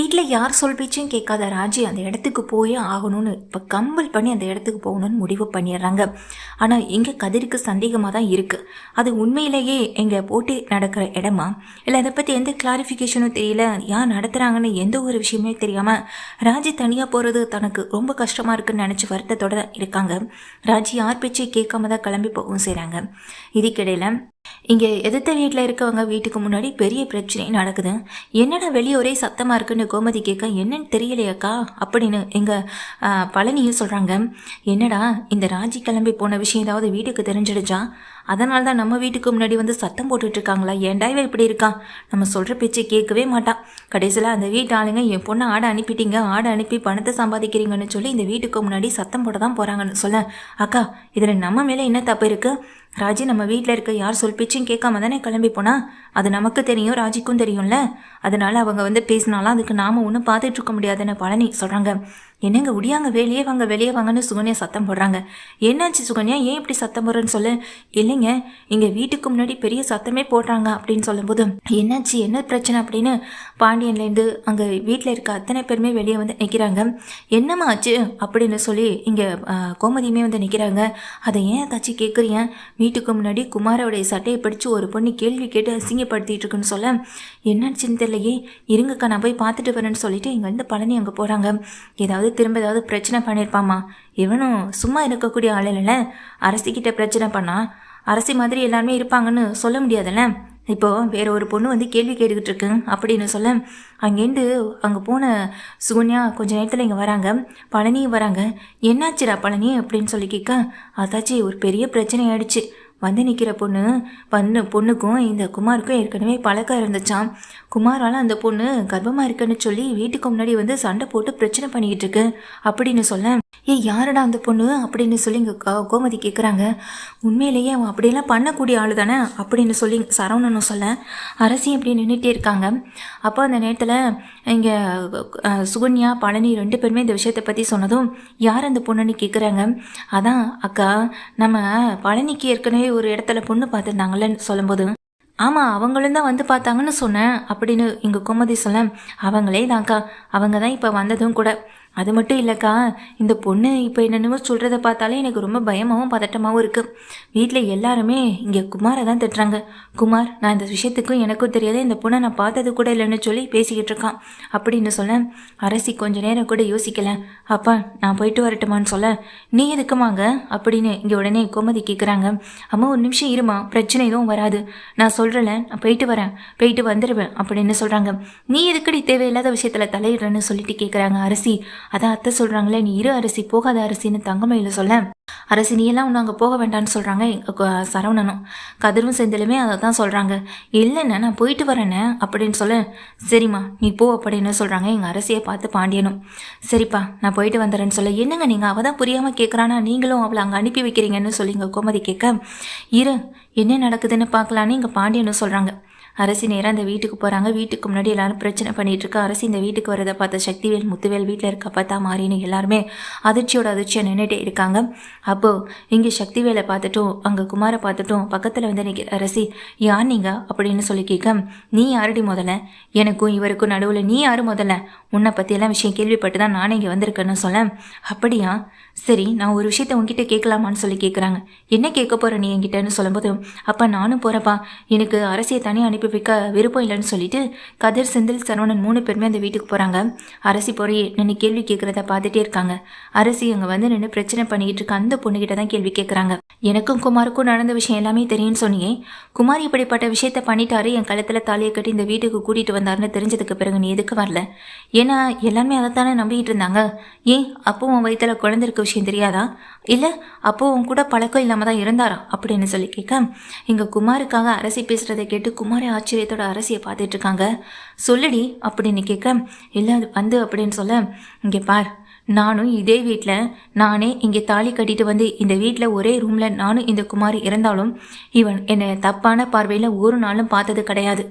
வீட்டில் யார் சொல் பேச்சும் கேட்காத ராஜி அந்த இடத்துக்கு போயே ஆகணும்னு இப்போ கம்பல் பண்ணி அந்த இடத்துக்கு போகணும்னு முடிவு பண்ணிடுறாங்க. ஆனால் இங்கே கதிருக்கு சந்தேகமாக தான் இருக்குது அது உண்மையிலேயே எங்கள் போட்டி நடக்கிற இடமா? இல்லை அதை பற்றி எந்த கிளாரிஃபிகேஷனும் தெரியல. யார் நடத்துகிறாங்கன்னு எந்த ஒரு விஷயமே தெரியாமல் ராஜி தனியாக போகிறது தனக்கு ரொம்ப கஷ்டமாக இருக்குன்னு நினச்சி வருத்தத்தோட தான் இருக்காங்க. ராஜி யார் பேச்சையும் கேட்காம தான் கிளம்பி போகவும் செய்கிறாங்க இதுக்கிடையில் இங்கே எதிர்த்த வீட்டில் இருக்கவங்க வீட்டுக்கு முன்னாடி பெரிய பிரச்சனை நடக்குது. என்னடா வெளியே ஒரே சத்தமாக இருக்குன்னு கோமதி கேட்க என்னன்னு தெரியலையாக்கா? அப்படின்னு எங்கள் பழனியும் சொல்கிறாங்க என்னடா இந்த ராஜி கிளம்பி போன விஷயம் ஏதாவது வீட்டுக்கு தெரிஞ்சிடுச்சா? அதனால தான் நம்ம வீட்டுக்கு முன்னாடி வந்து சத்தம் போட்டுட்ருக்காங்களா ஏன்டா இவன் இப்படி இருக்கா? நம்ம சொல்கிற பேச்சை கேட்கவே மாட்டான் கடைசியில் அந்த வீட்டு ஆளுங்க என் பொண்ணை ஆடை அனுப்பிட்டீங்க ஆடை அனுப்பி பணத்தை சம்பாதிக்கிறீங்கன்னு சொல்லி இந்த வீட்டுக்கு முன்னாடி சத்தம் போட தான் போகிறாங்கன்னு சொல்ல. அக்கா இதில் நம்ம மேலே என்ன தப்பு இருக்குது ராஜி நம்ம வீட்டில் இருக்க யார் சொல் பேச்சும் கேட்காம தானே கிளம்பி போனா? அது நமக்கு தெரியும் ராஜிக்கும் தெரியும்ல. அதனால அவங்க வந்து பேசினாலும் அதுக்கு நாம ஒன்றும் பார்த்துட்டு இருக்க முடியாதுன்னு பழனி சொல்கிறாங்க என்னங்க உடியாங்க வெளியே வாங்க வெளியே வாங்கன்னு சுகன்யா சத்தம் போடுறாங்க. என்னாச்சு சுகன்யா? ஏன் இப்படி சத்தம் போடுறேன்னு சொல்லு. இல்லைங்க இங்கே வீட்டுக்கு முன்னாடி பெரிய சத்தமே போடுறாங்க அப்படின்னு சொல்லும்போது என்னாச்சு என்ன பிரச்சனை அப்படின்னு பாண்டியன்லேருந்து அங்கே வீட்டில் இருக்க அத்தனை பேருமே வெளியே வந்து நிற்கிறாங்க என்னம்மா ஆச்சு? அப்படின்னு சொல்லி இங்கே கோமதியுமே வந்து நிற்கிறாங்க அதை ஏன் ஏதாச்சும் கேட்குறீங்க வீட்டுக்கு முன்னாடி குமாரோடைய சட்டையை பிடிச்சி ஒரு பொண்ணு கேள்வி கேட்டு அசிங்கப்படுத்திட்டு இருக்குன்னு சொல்ல என்னாச்சுன்னு தெரியலையே. இருங்கக்கா நான் போய் பார்த்துட்டு வரேன்னு சொல்லிட்டு இங்கேருந்து பழனி அங்கே போகிறாங்க ஏதாவது திரும்ப ஏதாவது பிரச்சனை பண்ணியிருப்பாமா இவனும் சும்மா இருக்கக்கூடிய ஆள் இல்லைல்ல. அரசிக்கிட்ட பிரச்சனை பண்ணா அரசி மாதிரி எல்லாருமே இருப்பாங்கன்னு சொல்ல முடியாதுல்ல? இப்போது வேற ஒரு பொண்ணு வந்து கேள்வி கேட்டுக்கிட்டு இருக்கு அப்படின்னு சொல்ல அங்கேருந்து அங்கே போன சுகன்யா கொஞ்சம் நேரத்தில் இங்கே வராங்க. பழனியும் வராங்க. என்னாச்சுடா பழனி? அப்படின்னு சொல்லி கேட்க அதாச்சி ஒரு பெரிய பிரச்சனை ஆயிடுச்சு வந்து நிற்கிற பொண்ணு பண்ணு பொண்ணுக்கும் இந்த குமாருக்கும் ஏற்கனவே பழக்கம் இருந்துச்சாம். குமாரால் அந்த பொண்ணு கர்ப்பமாக இருக்குன்னு சொல்லி வீட்டுக்கு முன்னாடி வந்து சண்டை போட்டு பிரச்சனை பண்ணிக்கிட்டு இருக்கு. அப்படின்னு சொல்ல ஏ யாரடா அந்த பொண்ணு? அப்படின்னு சொல்லி இங்கே கோமதி கேட்குறாங்க உண்மையிலேயே அவன் அப்படியெல்லாம் பண்ணக்கூடிய ஆள் தானே? அப்படின்னு சொல்லி சரவணனும் சொல்ல அரசி இப்படி நின்றுட்டே இருக்காங்க. அப்போ அந்த நேரத்தில் இங்கே சுகன்யா பழனி ரெண்டு பேருமே இந்த விஷயத்தை பற்றி சொன்னதும் யார் அந்த பொண்ணுன்னு கேட்குறாங்க அதான் அக்கா நம்ம பழனிக்கு ஏற்கனவே ஒரு இடத்துல பொண்ணு பார்த்துருந்தாங்கல்லன்னு சொல்லும்போது ஆமாம் அவங்களும் தான் வந்து பார்த்தாங்கன்னு சொன்னேன் அப்படின்னு இங்கே குமதி சொல்ல அவங்களே தான்க்கா அவங்க தான் இப்போ வந்ததும் கூட அது மட்டும் இல்லைக்கா இந்த பொண்ணு இப்போ என்னென்னமோ சொல்கிறத பார்த்தாலே எனக்கு ரொம்ப பயமாகவும் பதட்டமாகவும் இருக்குது வீட்டில் எல்லாருமே இங்கே குமாரை தான் திட்டுறாங்க. குமார் நான் இந்த விஷயத்துக்கும் எனக்கும் தெரியாத இந்த பொண்ணை நான் பார்த்தது கூட இல்லைன்னு சொல்லி பேசிக்கிட்டு இருக்கான். அப்படின்னு சொல்ல அரசி கொஞ்ச நேரம் கூட யோசிக்கல. அப்பா நான் போயிட்டு வரட்டுமான்னு சொல்ல நீ எதுக்குமாங்க? அப்படின்னு இங்கே உடனே கோமதி கேட்குறாங்க அம்மா ஒரு நிமிஷம் இருமா பிரச்சனை எதுவும் வராது. நான் சொல்கிறல நான் போயிட்டு வரேன். போயிட்டு வந்துடுவேன் அப்படின்னு சொல்கிறாங்க நீ எதுக்கடி தேவையில்லாத விஷயத்தில் தலையிடுறேன்னு சொல்லிட்டு கேட்குறாங்க அரசி. அதான் அத்தை சொல்கிறாங்களே நீ இரு அரிசி போகாத அரிசின்னு தங்கமயில சொல்ல. அரசி நீ எல்லாம் ஒன்று அங்கே போக வேண்டாம்னு சொல்கிறாங்க சரவணனும். கதிரும் செந்திலுமே அதை தான் சொல்கிறாங்க இல்லைண்ணே நான் போயிட்டு வரேண்ணே அப்படின்னு சொல்ல. சரிம்மா நீ போ அப்படின்னு சொல்கிறாங்க எங்கள் அரசியை பார்த்து பாண்டியனும். சரிப்பா நான் போயிட்டு வந்துடுறேன்னு சொல்ல. என்னங்க நீங்கள் அவள் தான் புரியாமல் கேட்குறானா நீங்களும் அவளை அங்கே அனுப்பி வைக்கிறீங்கன்னு சொல்லி இங்கே கோமதி கேட்க. இரு என்ன நடக்குதுன்னு பார்க்கலான்னு இங்கே பாண்டியனும் சொல்கிறாங்க அரசி நேராக அந்த வீட்டுக்கு போகிறாங்க வீட்டுக்கு முன்னாடி எல்லாரும் பிரச்சனை பண்ணிகிட்டு இருக்கா. அரசி இந்த வீட்டுக்கு வரதை பார்த்த சக்திவேல் முத்துவேல் வீட்டில் இருக்க பார்த்தா மாறின்னு எல்லாருமே அதிர்ச்சியோட அதிர்ச்சியாக நின்றுட்டே இருக்காங்க. அப்போது இங்கே சக்திவேலை பார்த்துட்டும் அங்கே குமாரை பார்த்துட்டும் பக்கத்தில் வந்து நிற்கிற அரசி யார் நீங்கள் அப்படின்னு சொல்லி கேட்க நீ யாருடி முதல்ல? எனக்கும் இவருக்கும் நடுவில் நீ யார் முதல்ல? உன்னை பற்றியெல்லாம் விஷயம் கேள்விப்பட்டு தான் நானே இங்கே வந்திருக்கேன்னு சொல்ல. அப்படியா? சரி நான் ஒரு விஷயத்த உங்ககிட்ட கேட்கலாமான்னு சொல்லி கேட்குறாங்க என்ன கேட்க போகிற நீ என்கிட்டன்னு சொல்லும்போது அப்போ நானும் போகிறப்பா எனக்கு அரசியை தனியாக அனுப்பி வைக்க விருப்பம் இல்லைன்னு சொல்லிட்டு கதிர் செந்தில் சரவணன் மூணு பேருமே அந்த வீட்டுக்கு போகிறாங்க அரசி போய் நின்று கேள்வி கேட்குறத பார்த்துட்டே இருக்காங்க. அரசி அங்கே வந்து நின்று பிரச்சனை பண்ணிக்கிட்டு இருக்க அந்த பொண்ணுகிட்ட தான் கேள்வி கேட்குறாங்க. எனக்கும் குமாருக்கும் நடந்த விஷயம் எல்லாமே தெரியும்னு சொன்னியே குமார் இப்படிப்பட்ட விஷயத்த பண்ணிட்டாரு என் கழுத்தில் தாலியை கட்டி இந்த வீட்டுக்கு கூட்டிகிட்டு வந்தாருன்னு தெரிஞ்சதுக்கு பிறகு நீ எதுக்கு வரல? ஏன்னா எல்லாருமே அதை தானே நம்பிக்கிட்டு இருந்தாங்க. ஏன்? அப்போ உன் வயிற்றுல குழந்தைருக்க விஷயம் தெரியாதா? இல்லை அப்போ உன் கூட பழக்கம் இல்லாமல் தான் இருந்தாரா? அப்படின்னு சொல்லி கேட்க இங்கே குமாருக்காக அரசி பேசுகிறத கேட்டு குமாரை ஆச்சரியத்தோட அரசியை பார்த்துட்டு இருக்காங்க சொல்லுடி அப்படின்னு கேட்க. இல்லை வந்து அப்படின்னு சொல்ல இங்கே பார். நானும் இதே வீட்டில் நானே இங்கே தாலி கட்டிட்டு வந்து இந்த வீட்டில் ஒரே ரூமில் நானும் இந்த குமார் இறந்தாலும் இவன் என்னை தப்பான பார்வையில் ஒரு நாளும் பார்த்தது கிடையாது.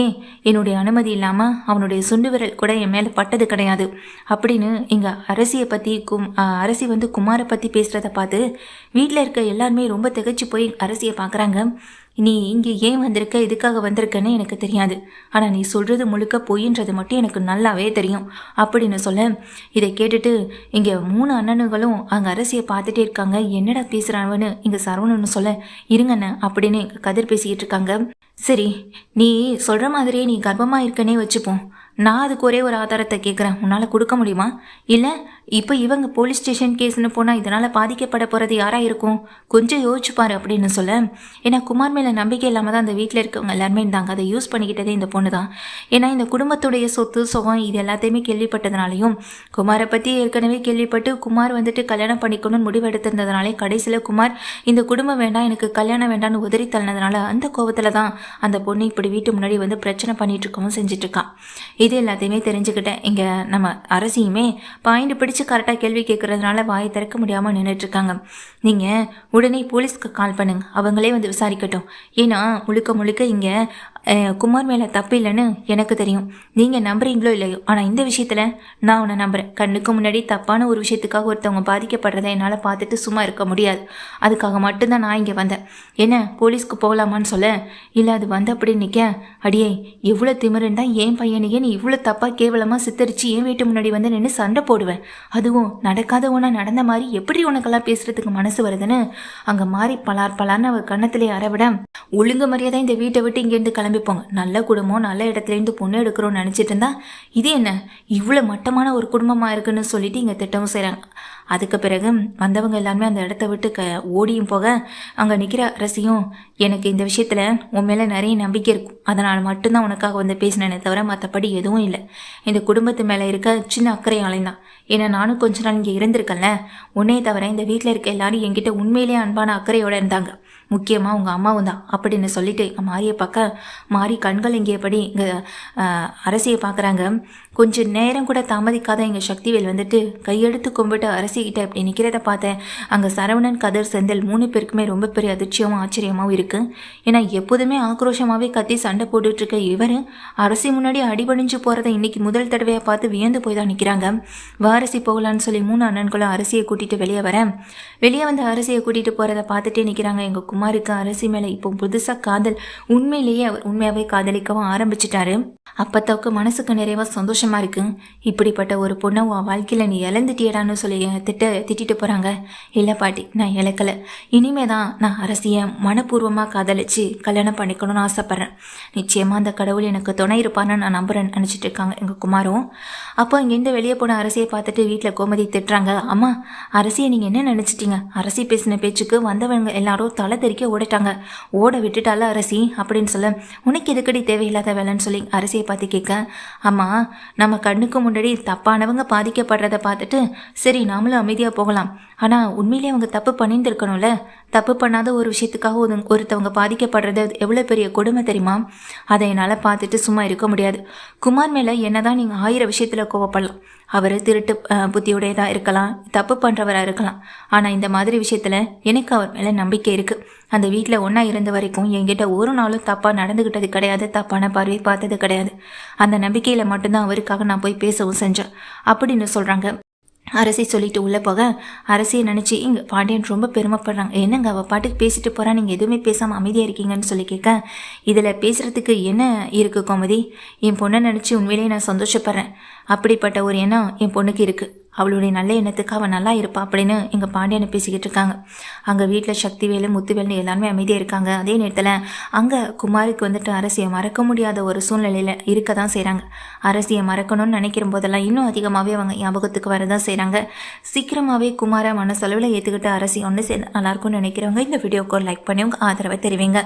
ஏன்? என்னுடைய அனுமதி இல்லாமல் அவனுடைய சுண்டு விரல் கூட என் மேலே பட்டது கிடையாது. அப்படின்னு இங்கே அரசியை பற்றி கும் அரசி வந்து குமாரை பற்றி பேசுகிறத பார்த்து வீட்டில் இருக்க எல்லாருமே ரொம்ப திகச்சு போய் அரசியை பார்க்குறாங்க. நீ இங்கே ஏன் வந்திருக்க? எதுக்காக வந்திருக்கன்னு எனக்கு தெரியாது. ஆனால் நீ சொல்கிறது முழுக்க பொய்ன்றது மட்டும் எனக்கு நல்லாவே தெரியும். அப்படின்னு சொல்ல இதை கேட்டுட்டு இங்கே மூணு அண்ணனுங்களும் அங்கே அரசியை பார்த்துட்டே இருக்காங்க. என்னடா பேசுகிறாங்கன்னு இங்கே சரவணன்னு சொல்ல இருங்கண்ண அப்படின்னு கதிர் பேசிக்கிட்டு இருக்காங்க. சரி நீ சொல்கிற மாதிரியே நீ கர்ப்பமாக இருக்கனே வச்சுப்போம். நான் அதுக்கு ஒரே ஒரு ஆதாரத்தை கேட்குறேன் உன்னால் கொடுக்க முடியுமா? இல்லை இப்போ இவங்க போலீஸ் ஸ்டேஷன் கேஸ்னு போனால் இதனால் பாதிக்கப்பட போகிறது யாராக இருக்கும்? கொஞ்சம் யோசிச்சு அப்படின்னு சொல்ல. ஏன்னா குமார் மேலே நம்பிக்கை இல்லாமல் தான் அந்த வீட்டில் இருக்கவங்க எல்லாருமே இருந்தாங்க. அதை யூஸ் பண்ணிக்கிட்டதே இந்த பொண்ணு தான் ஏன்னா இந்த குடும்பத்துடைய சொத்து சுகம் இது எல்லாத்தையுமே கேள்விப்பட்டதுனாலையும் குமாரை பற்றி ஏற்கனவே கேள்விப்பட்டு குமார் வந்துட்டு கல்யாணம் பண்ணிக்கணும்னு முடிவெடுத்திருந்ததுனாலே கடைசியில் குமார் இந்த குடும்பம் வேண்டாம் எனக்கு கல்யாணம் வேண்டாம்னு உதறி தள்ளினதுனால அந்த கோபத்தில் தான் அந்த பொண்ணு இப்படி வீட்டு முன்னாடி வந்து பிரச்சனை பண்ணிட்டு இருக்கவும் இருக்கான் இது எல்லாத்தையுமே தெரிஞ்சுக்கிட்டேன். இங்கே நம்ம அரசியுமே பாயிண்ட் பிடி கரெக்டாக கேள்வி கேட்குறதுனால வாயை திறக்க முடியாமல் நின்றுட்டுருக்காங்க நீங்கள் உடனே போலீஸ்க்கு கால் பண்ணுங்க. அவங்களே வந்து விசாரிக்கட்டும். ஏன்னா முழுக்க முழுக்க இங்கே குமார் மேலே தப்பு இல்லைன்னு எனக்கு தெரியும். நீங்கள் நம்புறீங்களோ இல்லையோ ஆனால் இந்த விஷயத்தில் நான் உன்னை நம்புகிறேன் கண்ணுக்கு முன்னாடி தப்பான ஒரு விஷயத்துக்காக ஒருத்தவங்க பாதிக்கப்படுறதை என்னால் பார்த்துட்டு சும்மா இருக்க முடியாது. அதுக்காக மட்டும்தான் நான் இங்கே வந்தேன். என்ன போலீஸ்க்கு போகலாமான்னு சொல்ல? இல்லை அது வந்த அப்படி நிற்க அடியே எவ்வளோ திமிருந்தா என் பையனையே நீ இவ்வளோ தப்பாக கேவலமாக சித்தரித்து என் வீட்டு முன்னாடி வந்து நின்று சண்டை போடுவேன் அதுவும் நடக்காத ஒன்றா நடந்த மாதிரி எப்படி உனக்கெல்லாம் பேசுறதுக்கு மனசு வருதுன்னு? அங்கே மாறி பலார் பலார்னு அவர் கண்ணத்திலே அறவிட ஒழுங்கு மரியாதை இந்த வீட்டை விட்டு இங்கேருந்து கிளம்பி போங்க நல்ல குடும்பம் நல்ல இடத்துலேருந்து பொண்ணு எடுக்கிறோம்னு நினச்சிட்டு இருந்தா இது என்ன? இவ்வளோ மட்டமான ஒரு குடும்பமாக இருக்குன்னு சொல்லிட்டு இங்கே திட்டமும் செய்கிறாங்க அதுக்கு பிறகு வந்தவங்க எல்லாருமே அந்த இடத்த விட்டு க ஓடியும் போக அங்கே நிற்கிற அரசியும் எனக்கு இந்த விஷயத்தில் உன் மேலே நிறைய நம்பிக்கை இருக்கும். அதனால் மட்டும்தான் உனக்காக வந்து பேசினேனே தவிர மற்றபடி எதுவும் இல்லை. இந்த குடும்பத்து மேலே இருக்க சின்ன அக்கறையாலையும் தான் ஏன்னா நானும் கொஞ்ச நாள் இங்கே இருந்திருக்கேன்ல. உன்னே தவிர இந்த வீட்டில் இருக்க எல்லாரும் என்கிட்ட உண்மையிலேயே அன்பான அக்கறையோடு இருந்தாங்க. முக்கியமாக உங்கள் அம்மாவும் தான். அப்படின்னு சொல்லிட்டு மாரியை பார்க்க மாறி கண்கள் இங்கேப்படி இங்கே அரசியை பார்க்குறாங்க. கொஞ்சம் நேரம் கூட தாமதிக்காத எங்கள் சக்திவேல் வந்துட்டு கையெடுத்து கும்பிட்டு அரசிக்கிட்ட இப்படி நிற்கிறத பார்த்தேன். அங்கே சரவணன் கதர் செந்தில் மூணு பேருக்குமே ரொம்ப பெரிய அதிர்ச்சியமும் ஆச்சரியமாகவும் இருக்குது ஏன்னா எப்போதுமே ஆக்ரோஷமாகவே கத்தி சண்டை போட்டுட்ருக்க இவர் அரசி முன்னாடி அடிபணிஞ்சு போகிறத இன்றைக்கி முதல் தடவையாக பார்த்து வியந்து போய் தான் நிற்கிறாங்க வாரசி போகலான்னு சொல்லி மூணு அண்ணன்களும் அரசியை கூட்டிகிட்டு வெளியே வரேன். வெளியே வந்து அரசியை கூட்டிகிட்டு போகிறத பார்த்துட்டே நிற்கிறாங்க எங்கள் குமாருக்கு. அரசி மேலே இப்போ புதுசாக காதல். உண்மையிலேயே அவர் உண்மையாகவே காதலிக்கவும் ஆரம்பிச்சிட்டாரு. அப்பத்தாவுக்கு மனசுக்கு நிறைவாக சந்தோஷமாக இருக்கு. இப்படிப்பட்ட ஒரு பொண்ணை உன் வாழ்க்கையில் நீ இழந்துட்டியடான்னு சொல்லி திட்ட திட்டிட்டு போகிறாங்க இல்லை பாட்டி நான் இழக்கலை. இனிமே தான் நான் அரசியை மனப்பூர்வமாக காதலிச்சு கல்யாணம் பண்ணிக்கணும்னு ஆசைப்பட்றேன். நிச்சயமாக அந்த கடவுள் எனக்கு துணை இருப்பான்னு நான் நம்புறேன்னு நினச்சிட்டு இருக்காங்க எங்கள் குமாரும். அப்போ இங்கேருந்து வெளியே போன அரசியை பார்த்துட்டு வீட்டில் கோமதி திட்டுறாங்க. அம்மா அரசியை நீங்கள் என்ன நினச்சிட்டீங்க? அரசி பேசின பேச்சுக்கு வந்தவங்க எல்லாரும் தலை தெறிக்க ஓடிட்டாங்க. ஓட விட்டுட்டால அரசி அப்படின்னு சொல்ல உனக்கு எதுக்கடி தேவையில்லாத வேலைன்னு சொல்லி அரசியை பார்த்து கேட்க அம்மா நம்ம கண்ணுக்கு முன்னாடி தப்பானவங்க பாதிக்கப்படுறத பார்த்துட்டு சரி நாமளும் அமைதியாக போகலாம். ஆனால் உண்மையிலேயே அவங்க தப்பு பண்ணியிருந்துருக்கணும்ல? தப்பு பண்ணாத ஒரு விஷயத்துக்காக ஒரு ஒருத்தவங்க பாதிக்கப்படுறது எவ்வளோ பெரிய கொடுமை தெரியுமா? அதை என்னால் பார்த்துட்டு சும்மா இருக்க முடியாது. குமார் மேலே என்னதான் நீங்கள் ஆயிரம் விஷயத்தில் கோவப்படலாம். அவர் திருட்டு புத்தியுடையதாக இருக்கலாம் தப்பு பண்ணுறவராக இருக்கலாம். ஆனால் இந்த மாதிரி விஷயத்தில் எனக்கு அவர் மேலே நம்பிக்கை இருக்குது அந்த வீட்டில் ஒன்றா இருந்த வரைக்கும் என்கிட்ட ஒரு நாளும் தப்பாக நடந்துக்கிட்டது கிடையாது தப்பான பார்வை பார்த்தது கிடையாது. அந்த நம்பிக்கையில் மட்டும்தான் அவருக்காக நான் போய் பேசவும் செஞ்சேன். அப்படின்னு சொல்கிறாங்க அரசி சொல்லிட்டு உள்ளே போக அரசியை நினச்சி இங்கே பாண்டியன் ரொம்ப பெருமைப்படுறாங்க என்னங்க அவள் பாட்டுக்கு பேசிட்டு போகிறா நீங்கள் எதுவுமே பேசாமல் அமைதியாக இருக்கீங்கன்னு சொல்லி கேட்க இதில் பேசுகிறதுக்கு என்ன இருக்குது கோமதி? என் பொண்ணை நினச்சி உண்மையிலேயே நான் சந்தோஷப்படுறேன். அப்படிப்பட்ட ஒரு எண்ணம் என் பொண்ணுக்கு இருக்குது அவளுடைய நல்ல எண்ணத்துக்கு அவள் நல்லா இருப்பா அப்படின்னு எங்கள் பாண்டியனை பேசிக்கிட்டு இருக்காங்க. அங்கே வீட்டில் சக்திவேலு முத்துவேலு எல்லாருமே அமைதியாக இருக்காங்க. அதே நேரத்தில் அங்கே குமாருக்கு வந்துட்டு அரசியை மறக்க முடியாத ஒரு சூழ்நிலையில் இருக்க தான் செய்கிறாங்க அரசியை மறக்கணும்னு நினைக்கிற போதெல்லாம் இன்னும் அதிகமாகவே அவங்க ஞாபகத்துக்கு வரதான் செய்கிறாங்க சீக்கிரமாகவே குமாரை மனசளவில் ஏற்றுக்கிட்டு அரசி ஒன்று சேர்ந்து நல்லாயிருக்கும்னு நினைக்கிறவங்க இந்த வீடியோக்கு லைக் பண்ணி உங்கள் ஆதரவை தெரிவிங்க.